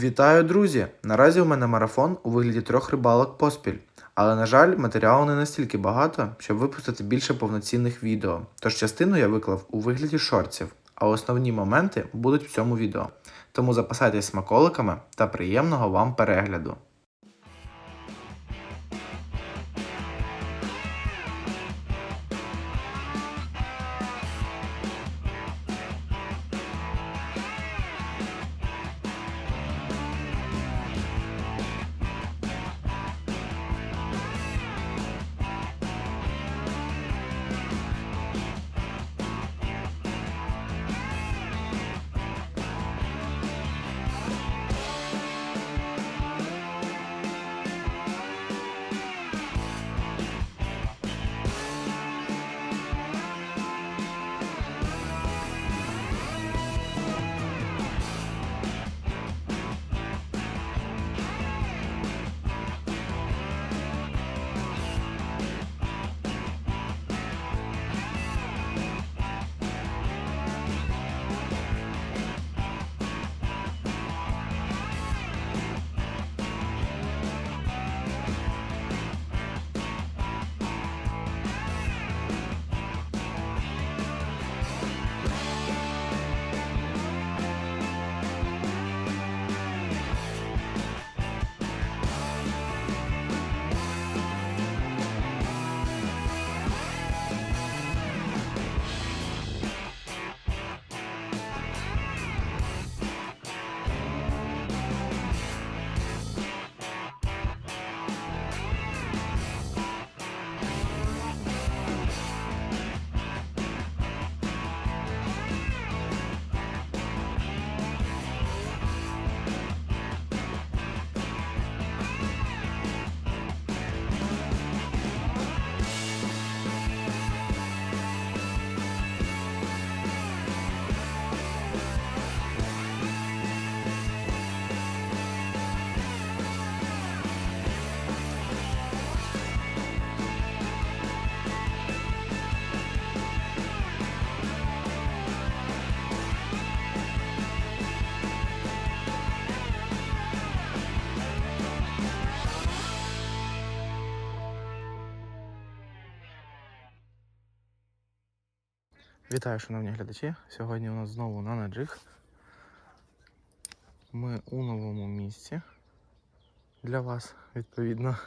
Вітаю, друзі! Наразі у мене марафон у вигляді трьох рибалок поспіль. Але, на жаль, матеріалу не настільки багато, щоб випустити більше повноцінних відео. Тож частину я виклав у вигляді шорців, а основні моменти будуть в цьому відео. Тому запасайтесь смаколиками та приємного вам перегляду. Вітаю, шановні глядачі! Сьогодні у нас знову на наджиг. Ми у новому місці для вас, відповідно.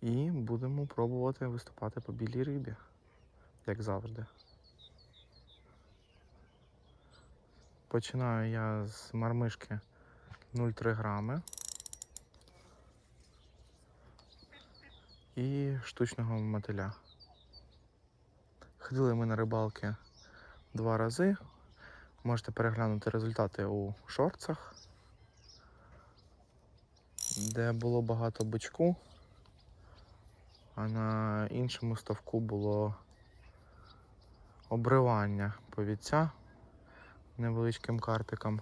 І будемо пробувати виступати по білій рибі, як завжди. Починаю я з мармишки 0,3 грами і штучного мотиля. Ходили ми на рибалки два рази. Можете переглянути результати у шорцах, де було багато бичку, а на іншому ставку було обривання повідця невеличким карпіком.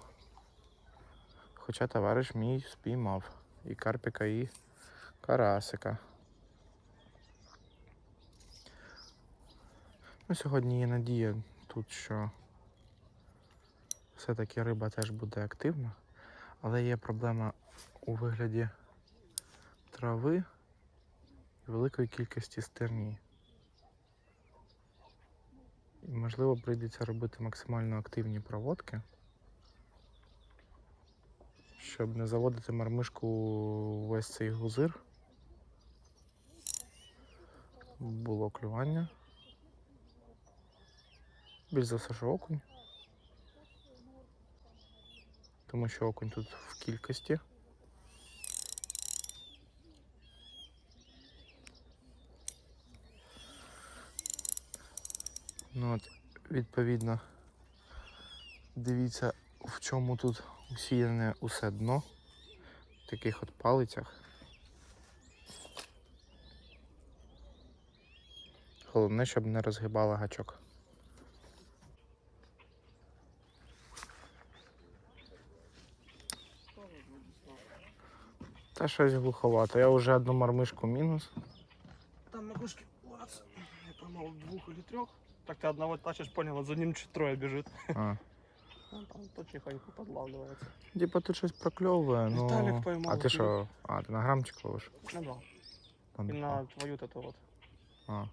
Хоча товариш мій спіймав і карпіка, і карасика. Ну, сьогодні є надія тут, що все-таки риба теж буде активна, але є проблема у вигляді трави і великої кількості стерні. І, можливо, прийдеться робити максимально активні проводки, щоб не заводити мармишку весь цей гузир. Було клювання. Більш за все, що окунь. Тому що окунь тут в кількості. Ну от, відповідно, дивіться, в чому тут усіяне усе дно. В таких от палицях. Головне, щоб не розгибала гачок. Та щось глуховато. Я вже одну мармишку мінус. Там макушки, клац. Я поймал двух или трех. Так ты одного тащишь, понял, а за ним чуть трое бежит. А, Ну, там точненько подлавливается. Типа тут щось прокльовує, ну. Віталік поймав, А ти блін. що? А, ти на грамчик ловиш? Ну да. Там, И на твою вот эту вот. А,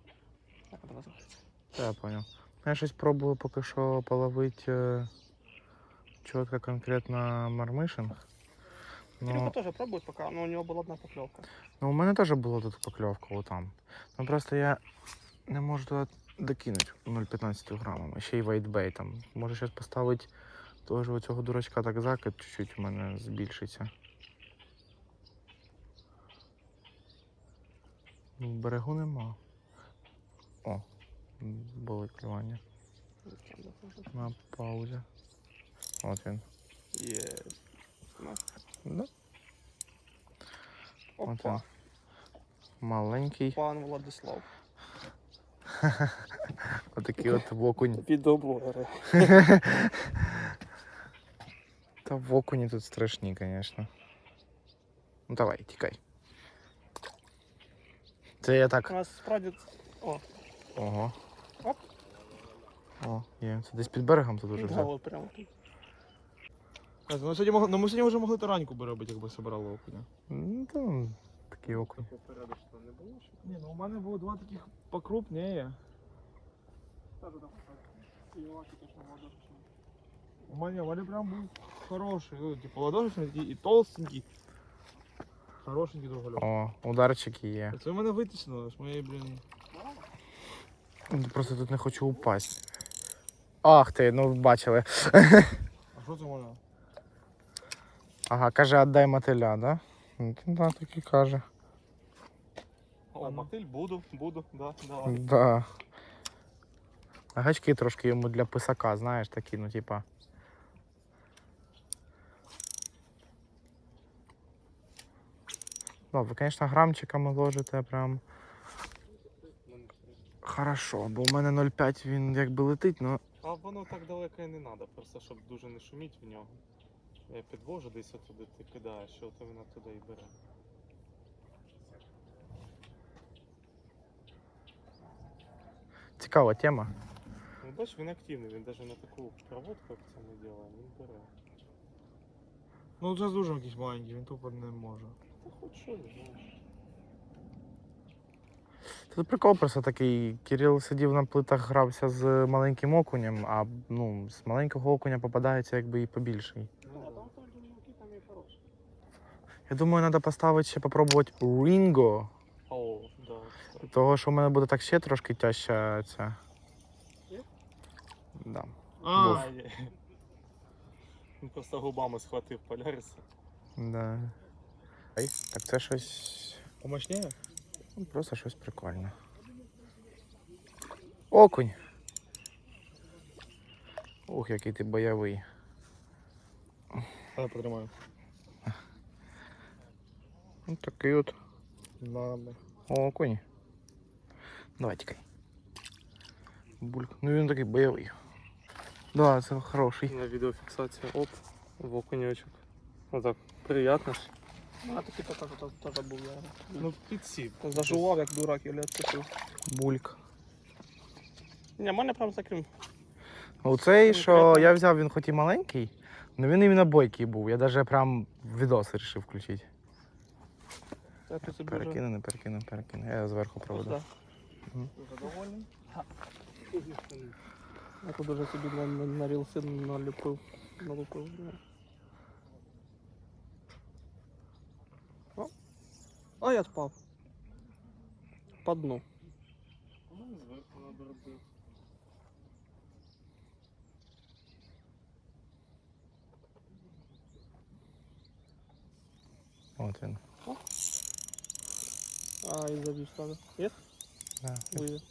Как это называется? та я понял. Ну, Я щось пробую поки що половити е, чітко конкретно мармишинг. Ну, тоже пробует пока, но у него была одна поклевка. ну, у мене теж була тут покльовка отам. Ну просто я не можу туди докинути 0,15 грамами. Ще й вейтбейтом. Може зараз поставити того ж оцього дурачка так закид чуть-чуть у мене збільшиться. Ну, берегу нема. О, м, було клювання. На паузі. От він. Есть. Да? Опа. Маленький. Пан Владислав. Отакий от вокунь. Відеоблогери. Та вокуні тут страшні, звісно. Ну давай, тікай. Це я У так. нас справді... О, Ого. Оп. О, є. Це десь під берегом тут уже да, прямо тут. Ну, сьогодні, мог... ну, ми сьогодні вже могли тараньку би робити, якби собирали окуня. Ну, то такий окунь. Ні, ну у мене було два таких покрупніє. У мене, у мене прям був хороший, ну, типу ладошечний і, і толстенький. Хорошенький другольов. О, ударчики є. Це в мене витиснуло з моєї, блін. Просто тут не хочу упасть. Ах ти, ну бачили. А що це воно? Ага, каже, отдай мотиля, да? Ну, да, так і каже. О, мотиль буду, буду, да, давай. Да. А гачки трошки йому для писака, знаєш, такі, ну типа. Ну, ви, звісно, грамчиками ложите прям. Хорошо, бо у мене 0,5 він якби летить, ну. А воно так далеко і не треба, просто щоб дуже не шуміть в нього. Я підвожу десь туди, ти кидаєш, що то вона туди і бере. Цікава тема. Ну бачиш, він активний, він навіть на таку проводку, як це не робить, він бере. Ну це дуже якийсь маленький, він тупо не може. Та хоч що, знаєш. Тут прикол просто такий. Кирил сидів на плитах, грався з маленьким окунем, а ну, з маленького окуня попадається якби і побільший. Ну, А там тоже мілкі там і хороші. Я думаю, треба поставити ще попробувати Ringo. О, да. Того, що в мене буде так ще трошки тяжча ця. Є? Да. А. Є. Він просто губами схватив поляриса. Да. Ай, так це щось. помощніє? ну, Просто щось прикольне. Окунь. Ух, який ти бойовий. А я потримаю. Ну такий от Ладно. окунь. Давай тікай. Бульк. Ну він такий бойовий. Да, це хороший. На відеофіксацію, оп, в окуньочок. Отак, приємно. А такий теж теж був я. Ну, підсів. Зажував, як дурак, і відкупив. Бульк. Ні, мене прям з таким. Оцей, що я взяв, він хоч і маленький, але він іменно бойкий був. Я навіть прям відос вирішив включити. Я тут. Перекину, не перекину, перекину. Я зверху проведу. Мгм. Задоволений? Я тут уже собі на, на, на рілси наліпив. Налупив. О. А я впав. По дну. Ну, зверху надо робити. От він. А, і завів стане. Є? Да. Вивів.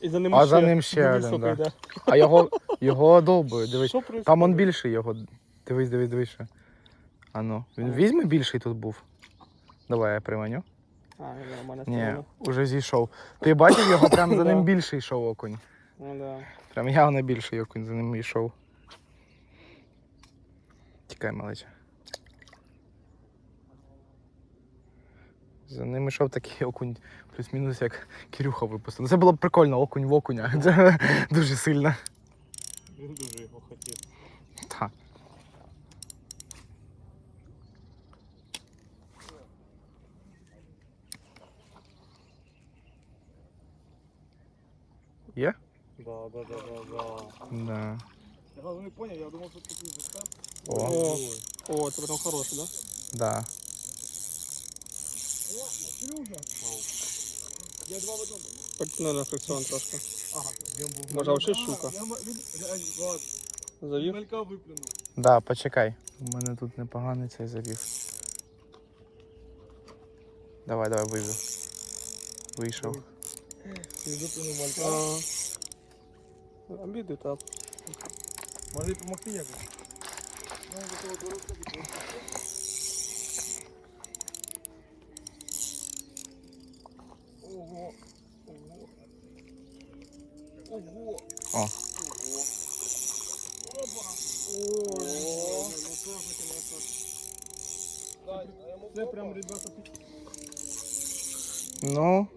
І за ним А ще. за ним ще один, сука, да. А його, його довбою, дивись. Що? Там он більший його. Дивись, дивись, дивись. ще. А ну. Він візьме більший тут був. Давай я приманю. А, ні, нормально Ні, стало. уже зійшов. Ти бачив його, прям за ним Да. більший йшов окунь. Ну да. Прям явно більший окунь за ним йшов. Тікай, малеча. За ним йшов такий окунь, плюс-мінус, як Кирюха випустив. Це було прикольно, окунь в окуня. Це дуже сильно. Він дуже його хотів. Так. Є? Да, да, да, да, да. Да. Я не понял, я думал, что тут не О, О, это прям хороший, да? Да. Я два в одному. Потянули на фрикціон трошки. Ага, він був. Може, вообще щука? Я, він, Завів. малька виплюнув. Да, почекай. У мене тут непоганий цей завів. Давай, давай, вийду. Вийшов. Він виплюнув малька. А, Обіди, так. Може допомогти якось? Ну, до того дорога. Ого. Ого. Ого. О. Ого. Опа. Ого. Це прям, ребята, Ну.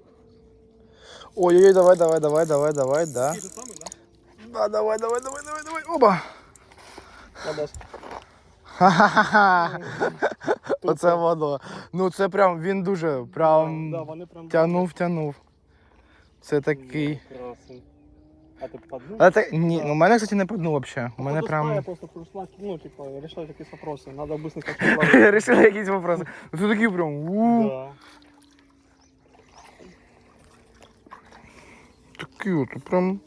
Ой-ой-ой, давай, давай, давай, давай, давай, да. да? Да, давай, давай, давай, давай, давай. Оба! Ха-ха-ха. Оце воно. Ну це прям він дуже прям Да, вони прям... тянув, тянув. Це такий. Красень. А ти подумав? Так, ні, ну у мене, кстати, не подну взагалі. У мене Походу, стая прям. просто пришла, ну, типа, решать какие вопросы. Надо Я решила якісь вопроси. Ну це такий прям. у Да. От, прям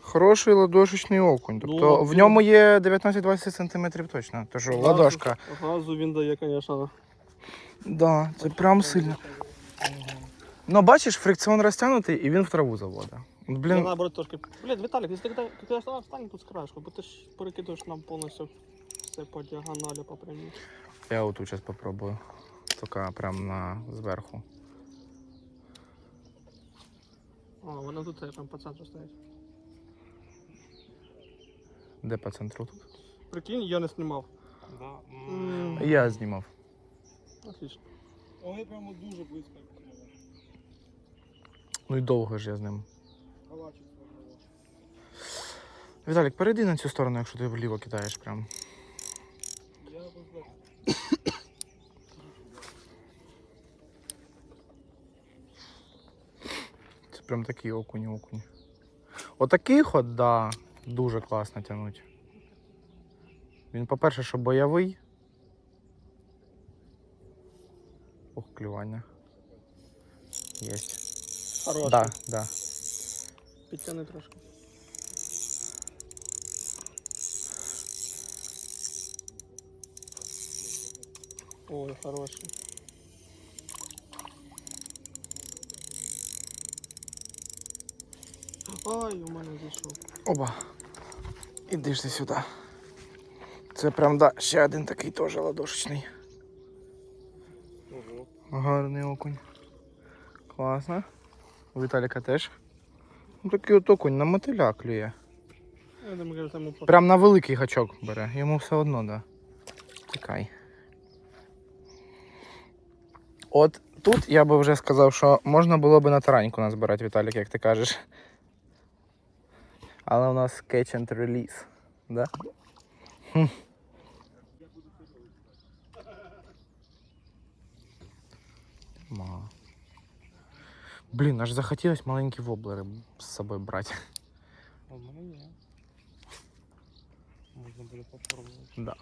хороший ладошечний окунь. Ну, Тобто в ньому є 19-20 см точно. Тож ладошка. Газу він дає, конечно. Да, це прям сильно. Ну бачиш, фрикціон розтягнутий і він в траву заводить. Блін, наоборот, трошки. Если когда, когда я встань тут с краешку, бо ти ж перекидуєш нам повністю все по діагоналі, по прямій. я отут зараз попробую. Тільки прям на зверху. А, вона тут е, прям по центру стоїть. Де по центру тут? Прикинь, я не знімав. Да. М. Я знімав. Отлично. Вони прямо дуже близько. Ну і довго ж я з ним. Калачик. Віталік, перейди на цю сторону, якщо ти вліво кидаєш прям. Я без Це прям такий окунь окунь. Отакий ход, да, дуже класно тягнуть. Він, по-перше, що бойовий. Ох, клювання. Єсть. Хороший. Да, да. Підтяни трошки. Ой, хороший. Ай, у мене зайшов. Оба. Іди ж ти сюди. Це прям, да, ще один такий теж ладошечний. Ого. Гарний окунь. Класно. У Віталіка теж. Ну, такий от окунь на мотиля клює. Я думаю, там просто... Прям на великий гачок бере. Йому все одно, да. Тікай. От тут я би вже сказав, що можна було би на тараньку назбирати, Віталік, як ти кажеш. Але у нас catch and release. Да? Хм. Мало. Блін, аж захотілось маленькі воблери з собою брати. А в мене є. Можна буде попробувати. Да.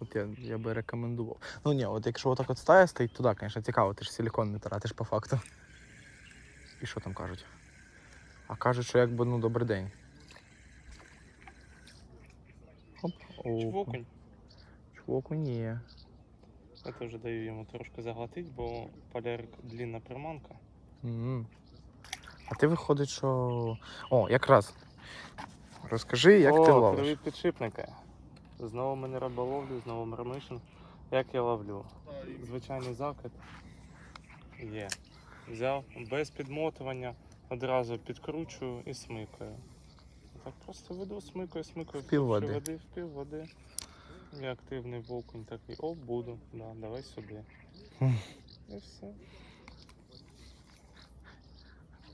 От я, я би рекомендував. Ну ні, от якщо отак от стая стоїть туди, звісно, цікаво, ти ж силікон не тратиш по факту. І що там кажуть? А кажуть, що якби ну добрий день. О, Чвокунь є. Я теж даю йому трошки заглотити, бо полярик длинна приманка. Мгм. А ти виходить, що. О, якраз. Розкажи, як О, ти ловиш. Привіт, підшипники. Знову мене риболовлю, знову мармишин. Як я ловлю? Звичайний закид. Є. Взяв без підмотування, одразу підкручую і смикаю. Так просто веду, смикаю, смикаю, більше води. води, впів води. Я активний вовкунь такий. О, буду. Да, давай сюди. І все.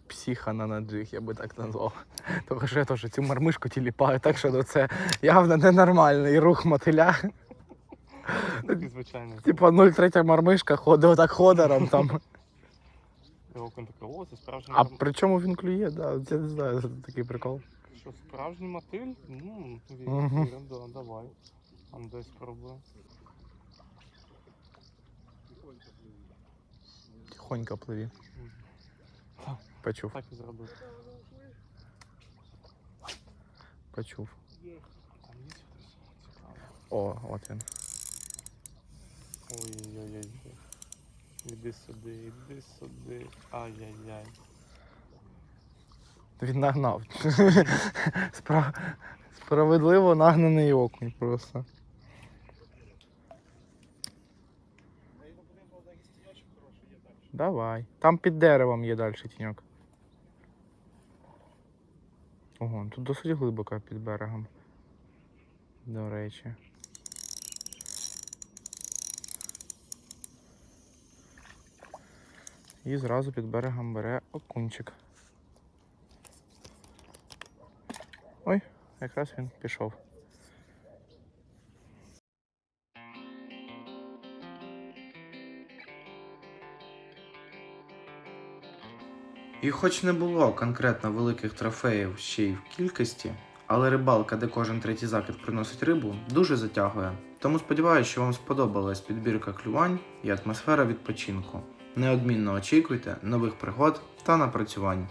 Психа на наджиг, я би так назвав. Тому що я теж цю мармишку тіліпаю, так що ну, це явно ненормальний рух мотиля. Такий звичайний. Типа 0,3 мармишка ходить отак ходором там. коли такий, о, це справжній А при чому він клює? Да, я не знаю, це такий прикол. Що, справжній мотиль? Ну, Мгм. вірю, да, давай. Там десь спробую. Тихонько пливі. Так. Почув, Так і зробив. почув. Там є хтось цікавий. О, от він. Ой-ой-ой. Іди сюди, іди сюди. Ай-яй-яй. Він нагнав. Справ... Справедливо нагнаний окунь просто. Давай. Там під деревом є далі тіньок. Ого, тут досить глибоко під берегом. До речі. І зразу під берегом бере окунчик. Ой, якраз він пішов. І хоч не було конкретно великих трофеїв ще й в кількості, але рибалка, де кожен третій закид приносить рибу, дуже затягує. Тому сподіваюся, що вам сподобалась підбірка клювань і атмосфера відпочинку. Неодмінно очікуйте нових пригод та напрацювань.